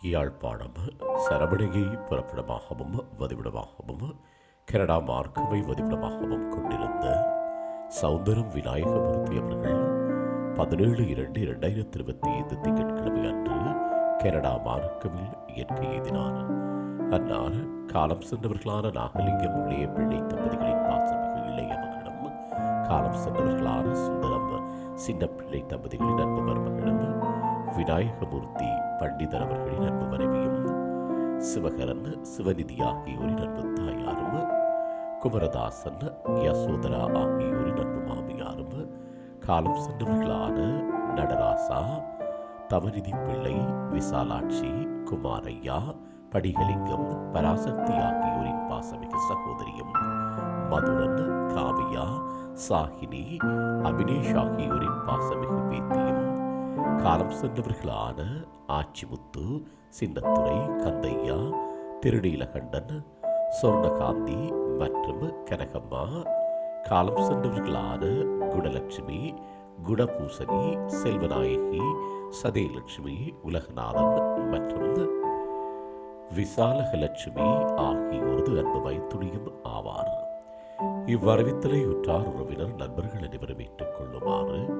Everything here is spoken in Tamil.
யாழ்ப்பாணம் சரவணையை புறப்படமாகவும் வதிவிடமாகவும் கனடா மார்க்கமை வதிவிடமாகவும் கொண்டிருந்த சௌந்தரம் விநாயகமூர்த்தி அவர்கள் பதினேழு இரண்டு இரண்டாயிரத்தி இருபத்தி ஐந்து திங்கட்கிழமை அன்று கனடா மார்க்கமில் இயற்கை எதிரான அன்னார் காலம் சென்றவர்களான நாகலிங்கம் இளைய பிள்ளை தம்பதிகளின் பாசமிகு இளைய மகனும் காலம் சென்றவர்களான சுந்தரம் சின்ன பிள்ளை தம்பதிகளின் அன்பு மருமகனும் விநாயகமூர்த்தி பண்டிதர் அவர்களின் அன்பு மனைவியும் சிவகரன் சிவநிதி ஆகியோரின் அன்பு தாயாரும் குமரதாசன் யசோதரா ஆகியோரின் அன்பு மாமியாரும் காலம் சென்றவர்களான நடராசா தவநிதி பிள்ளை விசாலாட்சி குமாரையா படிகலிங்கம் பராசக்தி ஆகியோரின் பாசமிகு சகோதரியும் மதுரன் காவியா சாகினி அபினேஷ் ஆகியோரின் பாசமிகு பேத்தியும் காலம் சென்றவர்களான ஆச்சிமுத்து சின்னத்துறை கந்தையா திருநீலகண்டன் சொர்ணகாந்தி மற்றும் கனகம்மா. காலம் சென்றவர்களான குணலட்சுமி குணபூசணி செல்வநாயகி சதயலட்சுமி உலகநாதன் மற்றும் விசாலகலட்சுமி ஆகியோரது அன்பு மைத்துணியும் ஆவார். இவ்வரவித்தலை உற்றார் உறவினர் நண்பர்கள் அனைவரும் ஏற்றுக்கொள்ளுமாறு